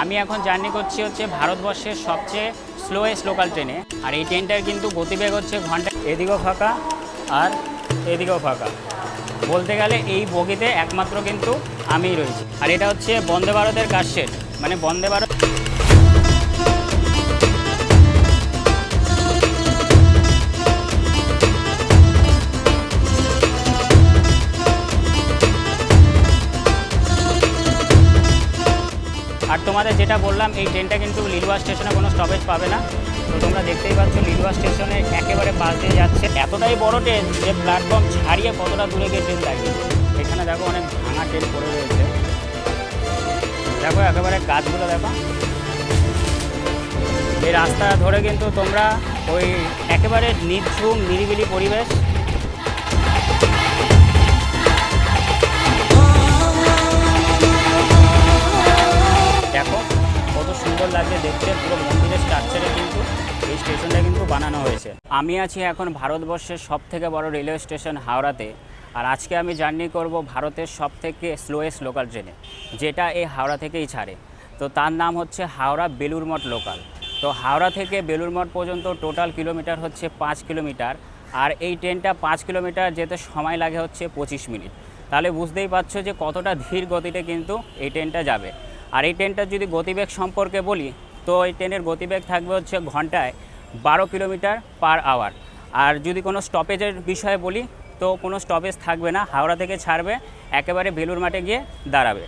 আমি এখন জার্নি করছি হচ্ছে ভারতবর্ষের সবচেয়ে স্লোয়েস্ট লোকাল ট্রেনে আর এই ট্রেনটার কিন্তু গতিবেগ হচ্ছে ঘণ্টা এদিকেও ফাঁকা আর এদিকেও ফাঁকা। বলতে গেলে এই বগিতে একমাত্র কিন্তু আমিই রয়েছি। আর এটা হচ্ছে বন্দে ভারতের কাজ মানে বন্দে ভারত তোমাদের যেটা বললাম, এই ট্রেনটা কিন্তু লিলুয়া স্টেশনে কোনো স্টপেজ পাবে না। তো তোমরা দেখতেই পাচ্ছ লিলুয়া স্টেশনে একেবারে পাশ দিয়ে যাচ্ছে। এতটাই বড় ট্রেন যে প্ল্যাটফর্ম ছাড়িয়ে কতটা দূরে গিয়ে ট্রেন দাঁড়িয়ে এখানে দেখো অনেক ভাঙা ট্রেন পড়ে রয়েছে। দেখো একেবারে গাছগুলো দেখো। এই রাস্তা ধরে কিন্তু তোমরা ওই একেবারে নিঝুম নিরিবিলি পরিবেশ। সুন্দর লাগছে দেখতে পুরো মন্দিরের স্ট্রাকচারে কিন্তু এই স্টেশনটা কিন্তু বানানো হয়েছে। আমি আছি এখন ভারতবর্ষের সব থেকে বড় রেলওয়ে স্টেশন হাওড়াতে আর আজকে আমি জার্নি করব ভারতের সব থেকে স্লোয়েস্ট লোকাল ট্রেনে যেটা এই হাওড়া থেকেই ছাড়ে। তো তার নাম হচ্ছে হাওড়া বেলুর মঠ লোকাল তো হাওড়া থেকে বেলুর মঠ পর্যন্ত টোটাল কিলোমিটার হচ্ছে পাঁচ কিলোমিটার আর এই ট্রেনটা পাঁচ কিলোমিটার যেতে সময় লাগে হচ্ছে পঁচিশ মিনিট। তাহলে বুঝতেই পারছ যে কতটা ধীর গতিতে কিন্তু এই ট্রেনটা যাবে। আর এই ট্রেনটার যদি গতিবেগ সম্পর্কে বলি, তো এই ট্রেনের গতিবেগ থাকবে হচ্ছে ঘন্টায় বারো কিলোমিটার পার আওয়ার। আর যদি কোনো স্টপেজের বিষয়ে বলি, তো কোনো স্টপেজ থাকবে না, হাওড়া থেকে ছাড়বে, একেবারে বেলুর মাঠে গিয়ে দাঁড়াবে।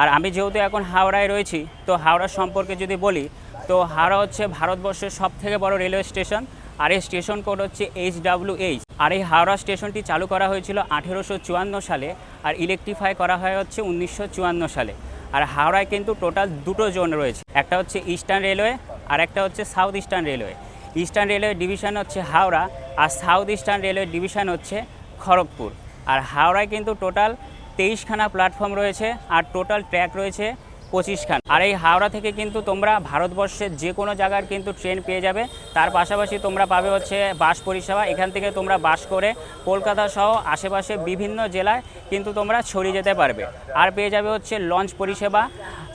আর আমি যেহেতু এখন হাওড়ায় রয়েছি, তো হাওড়া সম্পর্কে যদি বলি, তো হাওড়া হচ্ছে ভারতবর্ষের সব থেকে বড় রেলওয়ে স্টেশন, আর এই স্টেশন কোড হচ্ছে এইচ ডাব্লিউ এইচ। আর এই হাওড়া স্টেশনটি চালু করা হয়েছিল আঠেরোশো চুয়ান্ন সালে, আর ইলেকট্রিফাই করা হয় হচ্ছে উনিশশো চুয়ান্ন সালে। আর হাওড়ায় কিন্তু টোটাল দুটো জোন রয়েছে। একটা হচ্ছে ইস্টার্ন রেলওয়ে আর একটা হচ্ছে south eastern railway. Eastern railway division হচ্ছে হাওড়া আর সাউথ ইস্টার্ন রেলওয়ে ডিভিশন হচ্ছে খড়গপুর। আর হাওড়ায় কিন্তু টোটাল তেইশখানা প্ল্যাটফর্ম রয়েছে আর টোটাল ট্র্যাক রয়েছে পঁচিশখান আর এই হাওড়া থেকে কিন্তু তোমরা ভারতবর্ষের যে কোনো জায়গার কিন্তু ট্রেন পেয়ে যাবে। তার পাশাপাশি তোমরা পাবে হচ্ছে বাস পরিষেবা। এখান থেকে তোমরা বাস করে কলকাতা সহ আশেপাশে বিভিন্ন জেলায় কিন্তু তোমরা ছড়িয়ে যেতে পারবে। আর পেয়ে যাবে হচ্ছে লঞ্চ পরিষেবা।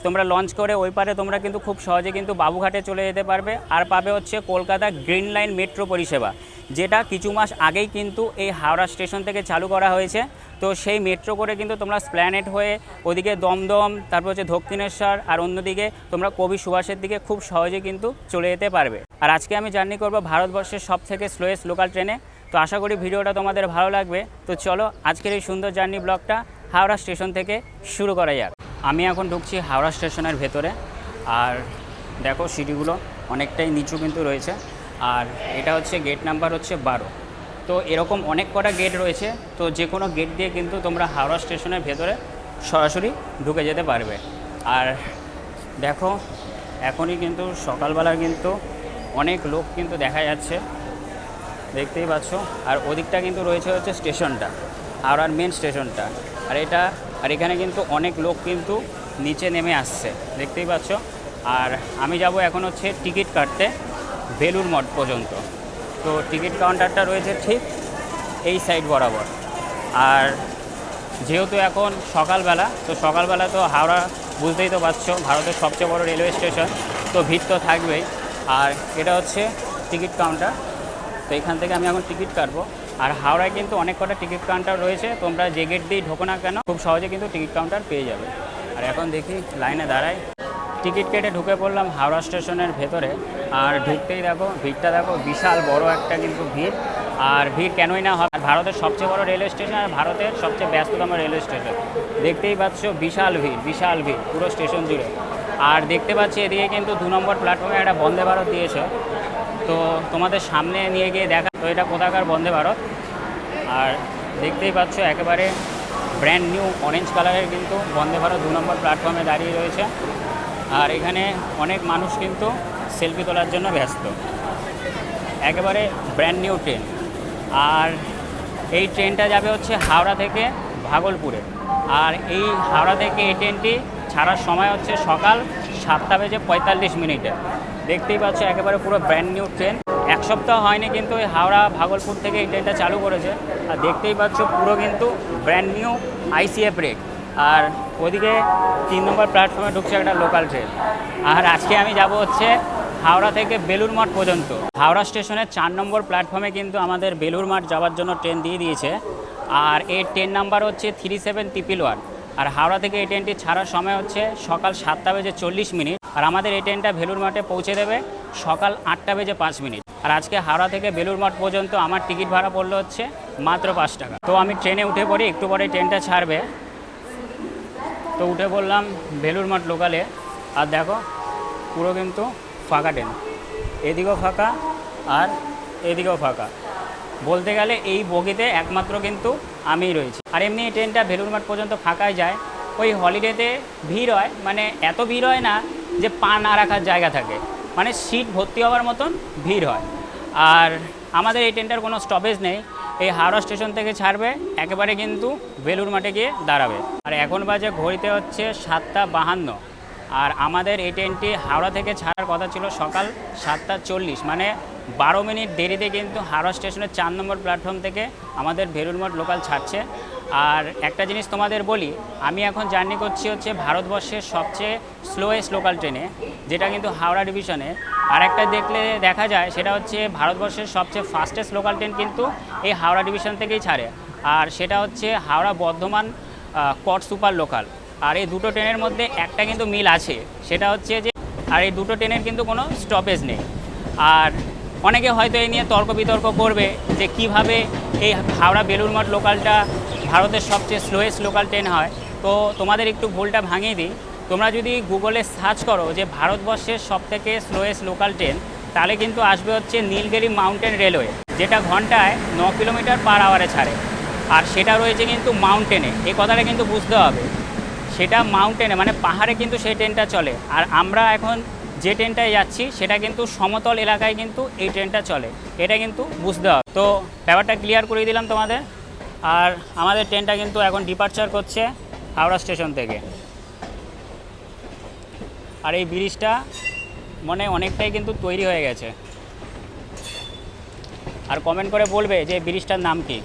তোমরা লঞ্চ করে ওই পারে তোমরা কিন্তু খুব সহজে কিন্তু বাবুঘাটে চলে যেতে পারবে। আর পাবে হচ্ছে কলকাতা গ্রিন লাইন মেট্রো পরিষেবা। যেটা কিছু মাস আগেই কিন্তু এই হাওড়া স্টেশন থেকে চালু করা হয়েছে। তো সেই মেট্রো করে কিন্তু তোমরা স্প্ল্যানেট হয়ে ওদিকে দমদম, তারপর হচ্ছে দক্ষিণেশ্বর আর অন্যদিকে তোমরা কবি সুভাষের দিকে খুব সহজে কিন্তু চলে যেতে পারবে। আর আজকে আমি জার্নি করব ভারতবর্ষের সব থেকে স্লোয়েস্ট লোকাল ট্রেনে তো আশা করি ভিডিওটা তোমাদের ভালো লাগবে। তো চলো আজকের এই সুন্দর জার্নি ব্লগটা হাওড়া স্টেশন থেকে শুরু করা যাক। আমি এখন ঢুকছি হাওড়া স্টেশনের ভেতরে। আর দেখো সিটিগুলো অনেকটাই নিচু কিন্তু রয়েছে। আর এটা হচ্ছে গেট নাম্বার হচ্ছে বারো। তো এরকম অনেক কটা গেট রয়েছে, তো যে কোনো গেট দিয়ে কিন্তু তোমরা হাওড়া স্টেশনের ভেতরে সরাসরি ঢুকে যেতে পারবে। আর দেখো, এখনই কিন্তু সকালবেলার কিন্তু অনেক লোক কিন্তু দেখা যাচ্ছে, দেখতেই পাচ্ছ। আর ওদিকটা কিন্তু রয়েছে হচ্ছে স্টেশনটা হাওড়ার মেন স্টেশনটা আর এটা, আর এখানে কিন্তু অনেক লোক কিন্তু নিচে নেমে আসছে, দেখতেই পাচ্ছ। আর আমি যাব এখন হচ্ছে টিকিট কাটতে। বেলুর মঠ পর্যন্ত। তো টিকিট কাউন্টারটা রয়েছে ঠিক এই সাইড বরাবর। আর যেহেতু এখন সকালবেলা, তো সকালবেলা তো হাওড়া বুঝতেই তো পারছ, ভারতের সবচেয়ে বড় রেলওয়ে স্টেশন, তো ভিড় তো থাকবেই। আর এটা হচ্ছে টিকিট কাউন্টার, তো এখান থেকে আমি এখন টিকিট কাটবো। আর হাওড়ায় কিন্তু অনেক কটা টিকিট কাউন্টার রয়েছে, তোমরা যে গেট দিয়েই ঢোকো না কেন, খুব সহজে কিন্তু টিকিট কাউন্টার পেয়ে যাবে। আর এখন দেখি লাইনে দাঁড়াই। টিকিট কেটে ঢুকে পড়লাম হাওড়া স্টেশনের ভেতরে। আর ঢুকতেই দেখো, ভিড়টা দেখো, বিশাল বড় একটা কিন্তু ভিড়। আর ভিড় কেনই না হয়, ভারতের সবচেয়ে বড় রেলওয়ে স্টেশন আর ভারতের সবচেয়ে ব্যস্ততম রেলওয়ে স্টেশন। দেখতেই পাচ্ছ, বিশাল ভিড় বিশাল ভিড়, পুরো স্টেশন জুড়ে। আর দেখতে পাচ্ছি এদিকে কিন্তু দু নম্বর প্ল্যাটফর্মে একটা বন্দে ভারত দিয়েছে। তো তোমাদের সামনে নিয়ে গিয়ে দেখা, তো এটা কোথাকার বন্দে ভারত? আর দেখতেই পাচ্ছ, একেবারে ব্র্যান্ড নিউ অরেঞ্জ কালারের কিন্তু বন্দে ভারত দু নম্বর প্ল্যাটফর্মে দাঁড়িয়ে রয়েছে। আর এখানে অনেক মানুষ কিন্তু সেলফি তোলার জন্য ব্যস্ত। একেবারে ব্র্যান্ড নিউ ট্রেন আর এই ট্রেনটা যাবে হচ্ছে হাওড়া থেকে ভাগলপুরে। আর এই হাওড়া থেকে এই ট্রেনটি ছাড়ার সময় হচ্ছে সকাল সাতটা বেজে পঁয়তাল্লিশ মিনিটে। দেখতেই পাচ্ছ একেবারে পুরো ব্র্যান্ড নিউ ট্রেন এক সপ্তাহ হয়নি কিন্তু এই হাওড়া, ভাগলপুর থেকে এই ট্রেনটা চালু করেছে। আর দেখতেই পাচ্ছ পুরো কিন্তু ব্র্যান্ড নিউ আইসিএফ ব্রেক আর ওদিকে তিন নম্বর প্ল্যাটফর্মে ঢুকছে একটা লোকাল ট্রেন আর আজকে আমি যাব হচ্ছে হাওড়া থেকে বেলুর মঠ পর্যন্ত। হাওড়া স্টেশনের চার নম্বর প্ল্যাটফর্মে কিন্তু আমাদের বেলুর মাঠ যাওয়ার জন্য ট্রেন দিয়ে দিয়েছে। আর এর ট্রেন নাম্বার হচ্ছে থ্রি সেভেন ট্রিপল ওয়ান আর হাওড়া থেকে এই ট্রেনটি ছাড়ার সময় হচ্ছে সকাল সাতটা বেজে চল্লিশ মিনিট। আর আমাদের এই ট্রেনটা ভেলুর মাঠে পৌঁছে দেবে সকাল আটটা বেজে পাঁচ মিনিট। আর আজকে হাওড়া থেকে বেলুর মঠ পর্যন্ত আমার টিকিট ভাড়া পড়ল হচ্ছে মাত্র পাঁচ টাকা। তো আমি ট্রেনে উঠে পড়ি, একটু পরে ট্রেনটা ছাড়বে। তো উঠে পড়লাম বেলুর মঠ লোকালে আর দেখো, পুরো কিন্তু ফাঁকা ট্রেন এদিকেও ফাঁকা আর এদিকেও ফাঁকা। বলতে গেলে এই বগিতে একমাত্র কিন্তু আমিই রয়েছি। আর এমনি এই ট্রেনটা ভেলুর মাঠ পর্যন্ত ফাঁকায় যায়। ওই হলিডেতে ভিড় হয় মানে এত ভিড় হয় না যে পা না রাখার জায়গা থাকে। মানে সিট ভর্তি হওয়ার মতন ভিড় হয়। আর আমাদের এই ট্রেনটার কোনো স্টপেজ নেই। এই হাওড়া স্টেশন থেকে ছাড়বে, একেবারে কিন্তু বেলুর মাঠে গিয়ে দাঁড়াবে। আর এখন বাজে ঘড়িতে হচ্ছে সাতটা বাহান্ন। আর আমাদের এই ট্রেনটি হাওড়া থেকে ছাড়ার কথা ছিল সকাল সাতটা চল্লিশ। মানে বারো মিনিট দেরিতে কিন্তু হাওড়া স্টেশনের চার নম্বর প্ল্যাটফর্ম থেকে আমাদের ভেরুল মঠ লোকাল ছাড়ছে। আর একটা জিনিস তোমাদের বলি, আমি এখন জার্নি করছি হচ্ছে ভারতবর্ষের সবচেয়ে স্লোয়েস্ট লোকাল ট্রেনে যেটা কিন্তু হাওড়া ডিভিশনে আর একটা দেখলে দেখা যায়, সেটা হচ্ছে ভারতবর্ষের সবচেয়ে ফাস্টেস্ট লোকাল ট্রেন কিন্তু এই হাওড়া ডিভিশন থেকেই ছাড়ে। আর সেটা হচ্ছে হাওড়া বর্ধমান কট সুপার লোকাল আর এই দুটো ট্রেনের মধ্যে একটা কিন্তু মিল আছে। সেটা হচ্ছে যে, আর এই দুটো ট্রেনের কিন্তু কোনো স্টপেজ নেই। আর অনেকে হয়তো এই নিয়ে তর্ক বিতর্ক করবে যে কীভাবে এই হাওড়া বেলুর মঠ লোকালটা ভারতের সবচেয়ে স্লোয়েস্ট লোকাল ট্রেন হয়। তো তোমাদের একটু ভুলটা ভাঙিয়ে দিই। তোমরা যদি গুগলে সার্চ করো যে ভারতবর্ষের সবথেকে স্লোয়েস্ট লোকাল ট্রেন তাহলে কিন্তু আসবে হচ্ছে নীলগিরি মাউন্টেন রেলওয়ে যেটা ঘন্টায় ন কিলোমিটার পার আওয়ারে ছাড়ে। আর সেটা রয়েছে কিন্তু মাউন্টেনে এই কথাটা কিন্তু বুঝতে হবে। সেটা মাউন্টেনে মানে পাহাড়ে কিন্তু সেই ট্রেনটা চলে। আর আমরা এখন যে ট্রেনটায় যাচ্ছি, সেটা কিন্তু সমতল এলাকায় কিন্তু এই ট্রেনটা চলে। এটা কিন্তু বুঝতে হবে। তো ব্যাপারটা ক্লিয়ার করে দিলাম তোমাদের। আর আমাদের ট্রেনটা কিন্তু এখন ডিপার্চার করছে হাওড়া স্টেশন থেকে। আর এই ব্রিজটা মানে অনেকটাই কিন্তু তৈরি হয়ে গেছে। আর কমেন্ট করে বলবে যে ব্রিজটার নাম কি?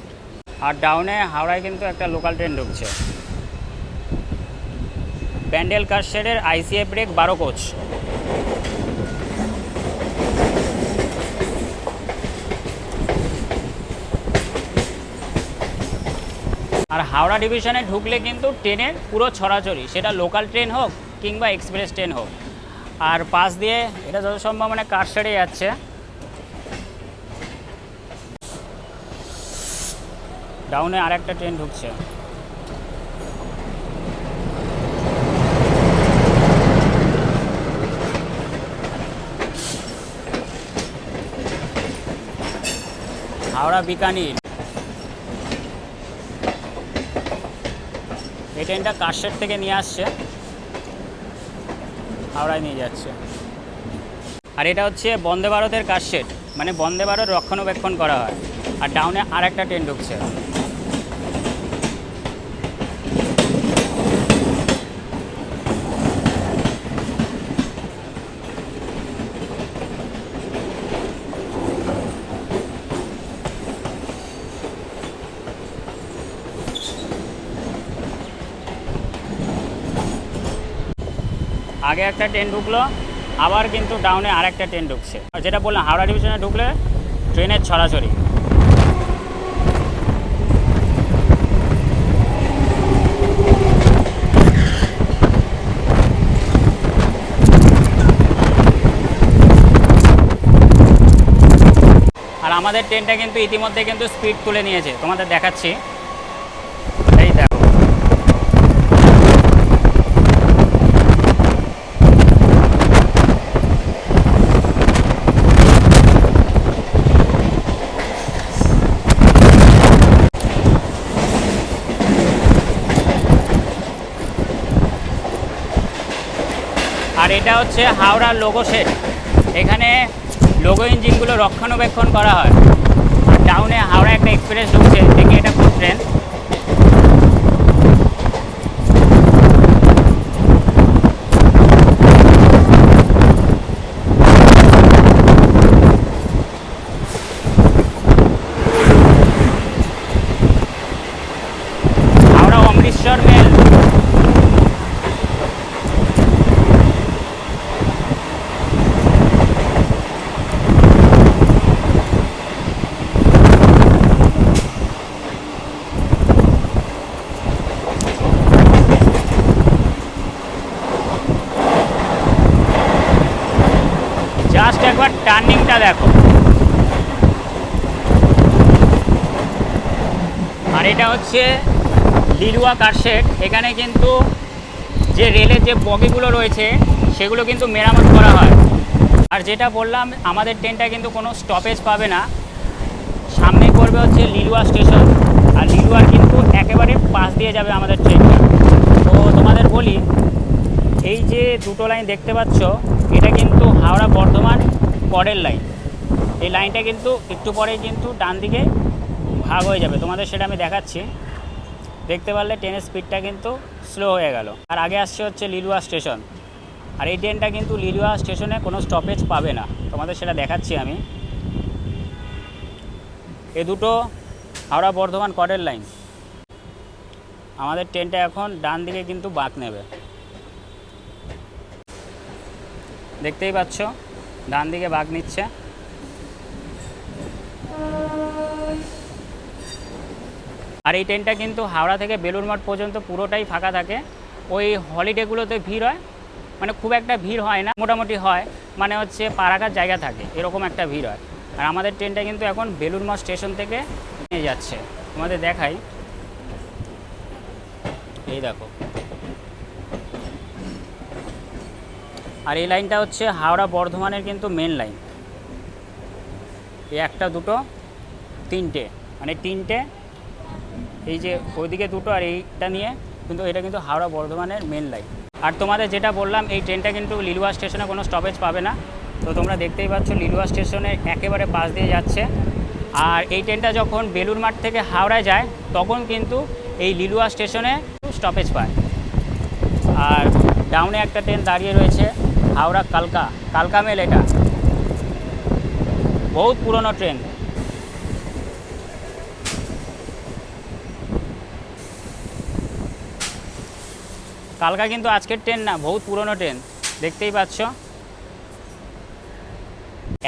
আর ডাউনে হাওড়ায় কিন্তু একটা লোকাল ট্রেন ঢুকছে। ব্যান্ডেল কার শেডের আইসিএফ ব্রেক বারো কোচ। আর হাওড়া ডিভিশনে ঢুকলে কিন্তু ট্রেনের পুরো ছড়াছড়ি, সেটা লোকাল ট্রেন হোক কিংবা এক্সপ্রেস ট্রেন হোক। আর পাশ দিয়ে এটা যত সম্ভব মানে কার শেডে যাচ্ছে? ডাউনে আর একটা ট্রেন ঢুকছে। বিকানির। এই ট্রেনটা কাশের থেকে নিয়ে আসছে। হাওড়ায় নিয়ে যাচ্ছে। আর এটা হচ্ছে বন্দে ভারতের কাশের মানে বন্দে ভারত রক্ষণাবেক্ষণ করা হয়। আর ডাউনে আর একটা ট্রেন ঢুকছে। আগে একটা ট্রেন ঢুকলো, আবার কিন্তু ডাউনে আর একটা ট্রেন ঢুকছে যেটা বললাম, হাওড়া ডিভিশনে ঢুকলে ট্রেনের ছড়াছড়ি। আর আমাদের ট্রেনটা কিন্তু ইতিমধ্যে কিন্তু স্পিড তুলে নিয়েছে। তোমাদের দেখাচ্ছি এই দেখো আর এটা হচ্ছে হাওড়ার লোগো সেট এখানে লোগো ইঞ্জিনগুলো রক্ষণাবেক্ষণ করা হয়। টাউনে হাওড়া একটা এক্সপ্রেস ঢুকছে, দেখি এটা খুব ট্রেন হাওড়া অমৃতসর মেল একবার টার্নিংটা দেখো। আর এটা হচ্ছে লিলুয়া কারশেড এখানে কিন্তু যে রেলের যে বগিগুলো রয়েছে, সেগুলো কিন্তু মেরামত করা হয়। আর যেটা বললাম, আমাদের ট্রেনটা কিন্তু কোনো স্টপেজ পাবে না। সামনে পড়বে হচ্ছে লিলুয়া স্টেশন। আর লিলুয়ার কিন্তু একেবারে পাশ দিয়ে যাবে আমাদের ট্রেনটা তো তোমাদের বলি, এই যে দুটো লাইন দেখতে পাচ্ছ, এটা কিন্তু হাওড়া বর্ধমান পরের লাইন এই লাইনটা কিন্তু একটু পরেই কিন্তু ডান দিকে ভাগ হয়ে যাবে। তোমাদের সেটা আমি দেখাচ্ছি। দেখতে পারলে ট্রেনের স্পিডটা কিন্তু স্লো হয়ে গেল। আর আগে আসছে হচ্ছে লিলুয়া স্টেশন আর এই ট্রেনটা কিন্তু লিলুয়া স্টেশনে কোনো স্টপেজ পাবে না। তোমাদের সেটা দেখাচ্ছি আমি। এ দুটো হাওড়া বর্ধমান কডের লাইন আমাদের ট্রেনটা এখন ডান দিকে কিন্তু বাঁক নেবে। দেখতেই পাচ্ছ? ডান দিকে বাঘ নিচ্ছে। আর এই ট্রেনটা কিন্তু হাওড়া থেকে বেলুর মঠ পর্যন্ত পুরোটাই ফাঁকা থাকে। ওই হলিডেগুলোতে ভিড় হয়। মানে খুব একটা ভিড় হয় না, মোটামুটি হয়। মানে হচ্ছে পা রাখার জায়গা থাকে, এরকম একটা ভিড় হয়। আর আমাদের ট্রেনটা কিন্তু এখন বেলুর মঠ স্টেশন থেকে নিয়ে যাচ্ছে। তোমাদের দেখাই। এই দেখো। আর এই লাইনটা হচ্ছে হাওড়া বর্ধমানের কিন্তু মেন লাইন এই একটা দুটো, তিনটে মানে তিনটে, এই যে ওইদিকে দুটো আর এইটা নিয়ে কিন্তু এটা কিন্তু হাওড়া বর্ধমানের মেন লাইন আর তোমাদের যেটা বললাম, এই ট্রেনটা কিন্তু লিলুয়া স্টেশনে কোনো স্টপেজ পাবে না। তো তোমরা দেখতেই পাচ্ছ, লিলুয়া স্টেশনে একেবারে পাশ দিয়ে যাচ্ছে। আর এই ট্রেনটা যখন বেলুর মাঠ থেকে হাওড়ায় যায়, তখন কিন্তু এই লিলুয়া স্টেশনে স্টপেজ পায়। আর ডাউনে একটা ট্রেন দাঁড়িয়ে রয়েছে। হাওড়া কালকা কালকা মেল এটা। বহুত পুরনো ট্রেন। কালকা কিন্তু আজকের ট্রেন না, বহুত পুরনো ট্রেন, দেখতেই পাচ্ছ।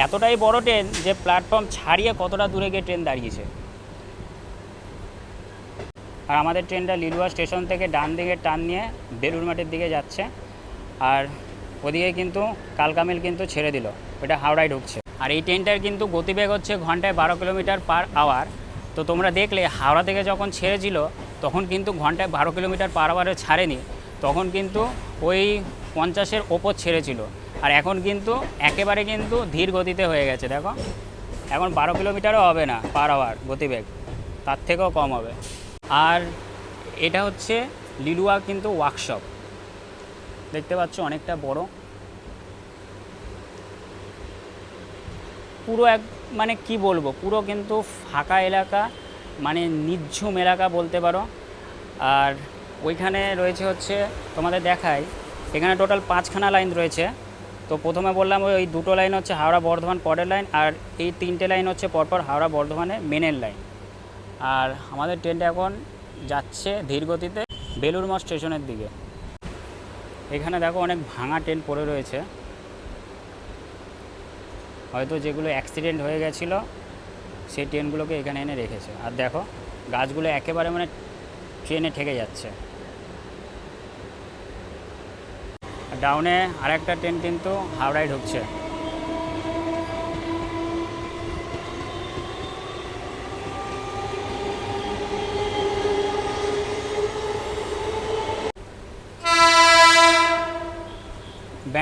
এতটাই বড় ট্রেন যে প্ল্যাটফর্ম ছাড়িয়ে কতটা দূরে গিয়ে ট্রেন দাঁড়িয়েছে। আর আমাদের ট্রেনটা লিলুয়া স্টেশন থেকে ডান দিকে টান নিয়ে বেলুর মাঠের দিকে যাচ্ছে। আর ওদিকে কিন্তু কালকামিল কিন্তু ছেড়ে দিল। ওটা হাওড়ায় ঢুকছে। আর এই ট্রেনটার কিন্তু গতিবেগ হচ্ছে ঘন্টায় বারো কিলোমিটার পার আওয়ার তো তোমরা দেখলে হাওড়া থেকে যখন ছেড়েছিল, তখন কিন্তু ঘন্টায় বারো কিলোমিটার পার আওয়ারে ছাড়েনি। তখন কিন্তু ওই পঞ্চাশের ওপর ছেড়েছিল। আর এখন কিন্তু একেবারে কিন্তু ধীর গতিতে হয়ে গেছে, দেখো। এখন বারো কিলোমিটারও হবে না পার আওয়ার গতিবেগ। তার থেকেও কম হবে। আর এটা হচ্ছে লিলুয়া কিন্তু ওয়ার্কশপ দেখতে পাচ্ছ অনেকটা বড়। পুরো এক মানে কি বলব, পুরো কিন্তু ফাঁকা এলাকা মানে নিঝুম এলাকা বলতে পারো। আর ওইখানে রয়েছে হচ্ছে, তোমাদের দেখাই, এখানে টোটাল পাঁচখানা লাইন রয়েছে। তো প্রথমে বললাম ওই দুটো লাইন হচ্ছে হাওড়া বর্ধমান পরের লাইন আর এই তিনটে লাইন হচ্ছে পরপর হাওড়া বর্ধমানের মেনের লাইন আর আমাদের ট্রেনটা এখন যাচ্ছে ধীর গতিতে বেলুর মঠ স্টেশনের দিকে। এখানে দেখো অনেক ভাঙা ট্রেন পড়ে রয়েছে। হয়তো যেগুলো অ্যাক্সিডেন্ট হয়ে গেছিল, সেই ট্রেনগুলোকে এখানে এনে রেখেছে। আর দেখো, গাছগুলো একেবারে মানে ট্রেনে ঠেকে যাচ্ছে। ডাউনে আরেকটা ট্রেন কিন্তু হাওড়ায় ঢুকছে।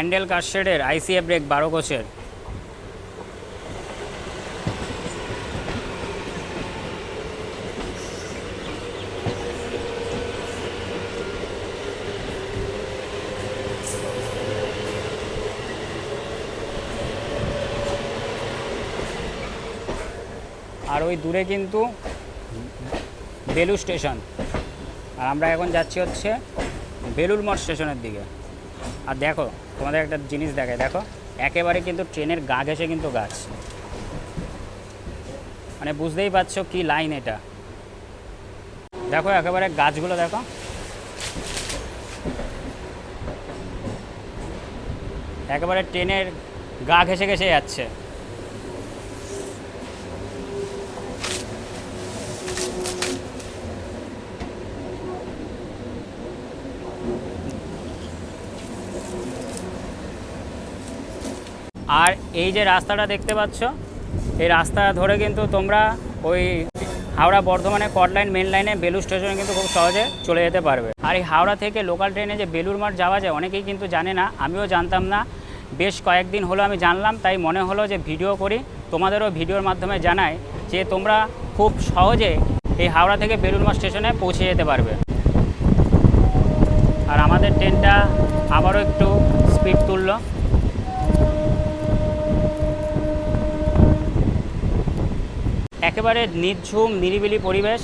ব্যান্ডেল কারশেডের আইসিএ ব্রেক বারো কোচের আর ওই দূরে কিন্তু বেলু স্টেশন। আর আমরা এখন যাচ্ছি হচ্ছে বেলুর মঠ স্টেশনের দিকে। আর দেখো তোমাদের একটা জিনিস দেখায় দেখো, একেবারে কিন্তু ট্রেনের গা ঘেসে কিন্তু গাছ। মানে বুঝতেই পারছ কি লাইন এটা। দেখো, একেবারে গাছগুলো দেখো। একেবারে ট্রেনের গা ঘেসে ঘেসে যাচ্ছে। আর এই যে রাস্তাটা দেখতে পাচ্ছ, এই রাস্তা ধরে কিন্তু তোমরা ওই হাওড়া বর্ধমানে কট লাইন মেন লাইনে বেলুর স্টেশনে কিন্তু খুব সহজে চলে যেতে পারবে। আর এই হাওড়া থেকে লোকাল ট্রেনে যে বেলুর মাঠ যাওয়া যায়, অনেকেই কিন্তু জানে না, আমিও জানতাম না। বেশ কয়েকদিন হলো আমি জানলাম, তাই মনে হলো যে ভিডিও করি, তোমাদেরও ভিডিওর মাধ্যমে জানাই যে তোমরা খুব সহজে এই হাওড়া থেকে বেলুর মাঠ স্টেশনে পৌঁছে যেতে পারবে। আর আমাদের ট্রেনটা আবারও একটু স্পিড তুললো। একেবারে নির্ঝুম, নিরিবিলি পরিবেশ।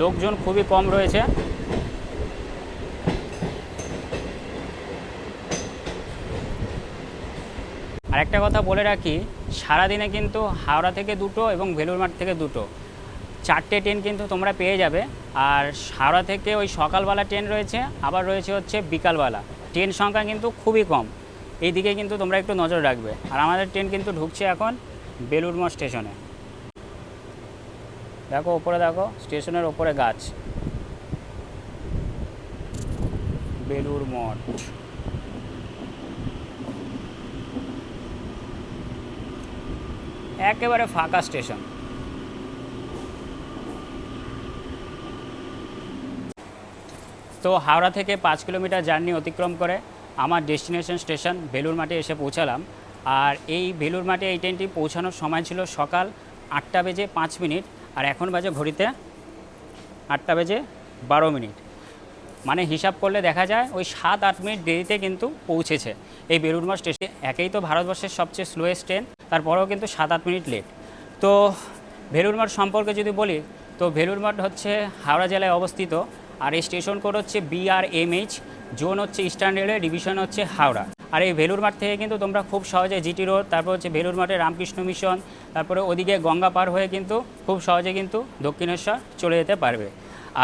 লোকজন খুবই কম রয়েছে। আর একটা কথা বলে রাখি, সারাদিনে কিন্তু হাওড়া থেকে দুটো এবং ভেলুর মাঠ থেকে দুটো। চারটে ট্রেন কিন্তু তোমরা পেয়ে যাবে। আর হাওড়া থেকে ওই সকালবেলা ট্রেন রয়েছে, আবার রয়েছে হচ্ছে বিকালবেলা। ট্রেন সংখ্যা কিন্তু খুবই কম। এই দিকে কিন্তু তোমরা একটু নজর রাখবে। আর আমাদের ট্রেন কিন্তু ঢুকছে এখন বেলুড়মঠ স্টেশনে। দেখো ওপরে দেখো, স্টেশনের ওপরে গাছ। বেলুর মঠ। একেবারে ফাঁকা স্টেশন। তো হাওড়া থেকে পাঁচ কিলোমিটার জার্নি অতিক্রম করে আমার ডেস্টিনেশন স্টেশন বেলুর মাঠে এসে পৌঁছালাম। আর এই বেলুর মাঠে এই ট্রেনটি পৌঁছানোর সময় ছিল সকাল আটটা বেজে পাঁচ মিনিট। আর এখন বাজে ঘড়িতে আটটা বেজে বারো মিনিট। মানে হিসাব করলে দেখা যায় ওই সাত আট মিনিট দেরিতে কিন্তু পৌঁছেছে। এই বেলুড়মঠ স্টেশনে একেই তো ভারতবর্ষের সবচেয়ে স্লোয়েস্ট ট্রেন তারপরেও কিন্তু সাত আট মিনিট লেট তো ভেলুরমঠ সম্পর্কে যদি বলি, তো ভেলুরমঠ হচ্ছে হাওড়া জেলায় অবস্থিত। আর এই স্টেশন কোড হচ্ছে বিআরএমএইচ জোন হচ্ছে ইস্টার্ন রেলওয়ে ডিভিশন হচ্ছে হাওড়া। আর এই ভেলুর মাঠ থেকে কিন্তু তোমরা খুব সহজে জিটি রোড, তারপর হচ্ছে ভেলুর মাঠে রামকৃষ্ণ মিশন, তারপরে ওদিকে গঙ্গা পার হয়ে কিন্তু খুব সহজে কিন্তু দক্ষিণেশ্বর চলে যেতে পারবে।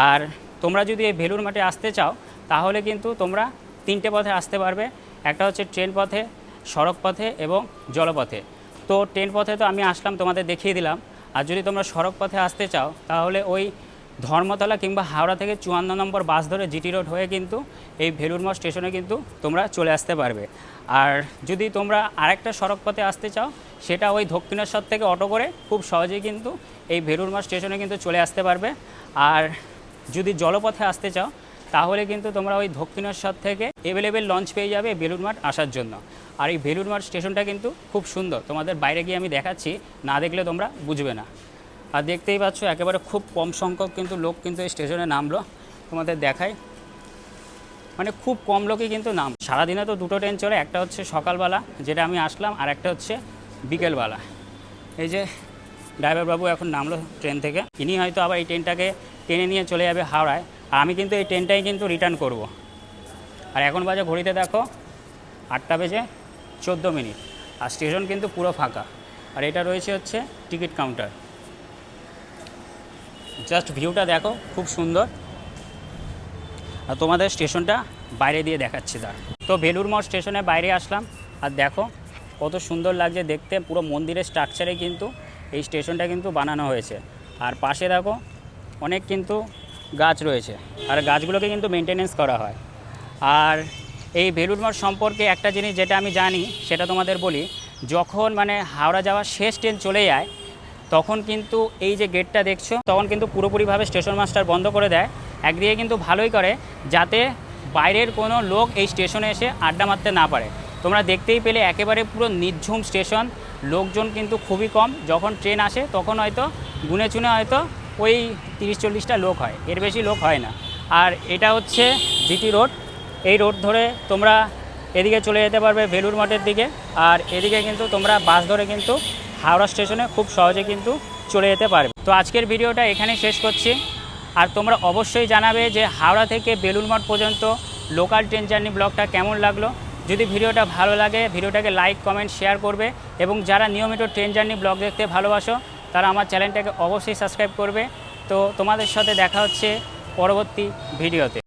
আর তোমরা যদি এই ভেলুর মাঠে আসতে চাও, তাহলে কিন্তু তোমরা তিনটে পথে আসতে পারবে। একটা হচ্ছে ট্রেন পথে, সড়ক পথে এবং জলপথে। তো ট্রেন পথে তো আমি আসলাম, তোমাদের দেখিয়ে দিলাম। আর যদি তোমরা সড়ক পথে আসতে চাও, তাহলে ওই ধর্মতলা কিংবা হাওড়া থেকে চুয়ান্ন নম্বর বাস ধরে জিটি রোড হয়ে কিন্তু এই ভেলুরমঠ স্টেশনে কিন্তু তোমরা চলে আসতে পারবে। আর যদি তোমরা আরেকটা সড়ক পথে আসতে চাও, সেটা ওই দক্ষিণেশ্বর থেকে অটো করে খুব সহজেই কিন্তু এই ভেলুরমঠ স্টেশনে কিন্তু চলে আসতে পারবে। আর যদি জলপথে আসতে চাও, তাহলে কিন্তু তোমরা ওই দক্ষিণেশ্বর থেকে এভেলেবেল লঞ্চ পেয়ে যাবে বেলুর মাঠ আসার জন্য। আর এই বেলুর মাঠ স্টেশনটা কিন্তু খুব সুন্দর। তোমাদের বাইরে গিয়ে আমি দেখাচ্ছি, না দেখলে তোমরা বুঝবে না। আর দেখতেই পাচ্ছ, একেবারে খুব কম সংখ্যক কিন্তু লোক কিন্তু এই স্টেশনে নামলো। তোমাদের দেখায় মানে খুব কম লোকই কিন্তু নাম। সারাদিনে তো দুটো ট্রেন চলে একটা হচ্ছে সকালবেলা, যেটা আমি আসলাম, আর একটা হচ্ছে বিকেলবেলা। এই যে ড্রাইভারবাবু এখন নামলো ট্রেন থেকে। ইনি হয়তো আবার এই ট্রেনটাকে টেনে নিয়ে চলে যাবে হাওড়ায়। আর আমি কিন্তু এই ট্রেনটাই কিন্তু রিটার্ন করব। আর এখন বাজে ঘড়িতে দেখো, আটটা বেজে চোদ্দ মিনিট। আর স্টেশন কিন্তু পুরো ফাঁকা। আর এটা রয়েছে হচ্ছে টিকিট কাউন্টার জাস্ট ভিউটা দেখো, খুব সুন্দর। আর তোমাদের স্টেশনটা বাইরে দিয়ে দেখাচ্ছি তার তো বেলুর মঠ স্টেশনে বাইরে আসলাম, আর দেখো কত সুন্দর লাগছে দেখতে, পুরো মন্দিরের স্ট্রাকচারে কিন্তু এই স্টেশনটা কিন্তু বানানো হয়েছে। আর পাশে দেখো অনেক কিন্তু গাছ রয়েছে, আর গাছগুলোকে কিন্তু মেনটেনেন্স করা হয়। আর এই বেলুর মঠ সম্পর্কে একটা জিনিস যেটা আমি জানি, সেটা তোমাদের বলি, যখন মানে হাওড়া যাওয়ার শেষ ট্রেন চলে যায় তখন কিন্তু এই যে গেটটা দেখছ, তখন কিন্তু পুরোপুরিভাবে স্টেশন মাস্টার বন্ধ করে দেয়। একদিকে কিন্তু ভালোই করে, যাতে বাইরের কোনো লোক এই স্টেশনে এসে আড্ডা মারতে না পারে। তোমরা দেখতেই পেলে একেবারে পুরো নির্ঝুম স্টেশন লোকজন কিন্তু খুবই কম। যখন ট্রেন আসে, তখন হয়তো গুনে চুনে হয়তো ওই তিরিশ চল্লিশটা লোক হয়। এর বেশি লোক হয় না। আর এটা হচ্ছে জিটি রোড। এই রোড ধরে তোমরা এদিকে চলে যেতে পারবে বেলুর মঠের দিকে। আর এদিকে কিন্তু তোমরা বাস ধরে কিন্তু হাওড়া স্টেশনে খুব সহজে কিন্তু চলে যেতে পারবে। তো আজকের ভিডিওটা এখানেই শেষ করছি। আর তোমরা অবশ্যই জানাবে যে হাওড়া থেকে বেলুর মঠ পর্যন্ত লোকাল ট্রেন জার্নি ব্লগটা কেমন লাগল। যদি ভিডিওটা ভালো লাগে, ভিডিওটাকে লাইক, কমেন্ট, শেয়ার করবে এবং যারা নিয়মিত ট্রেন জার্নি ব্লগ দেখতে ভালোবাসো, তারা আমার চ্যানেলটাকে অবশ্যই সাবস্ক্রাইব করবে। তো তোমাদের সাথে দেখা হচ্ছে পরবর্তী ভিডিওতে।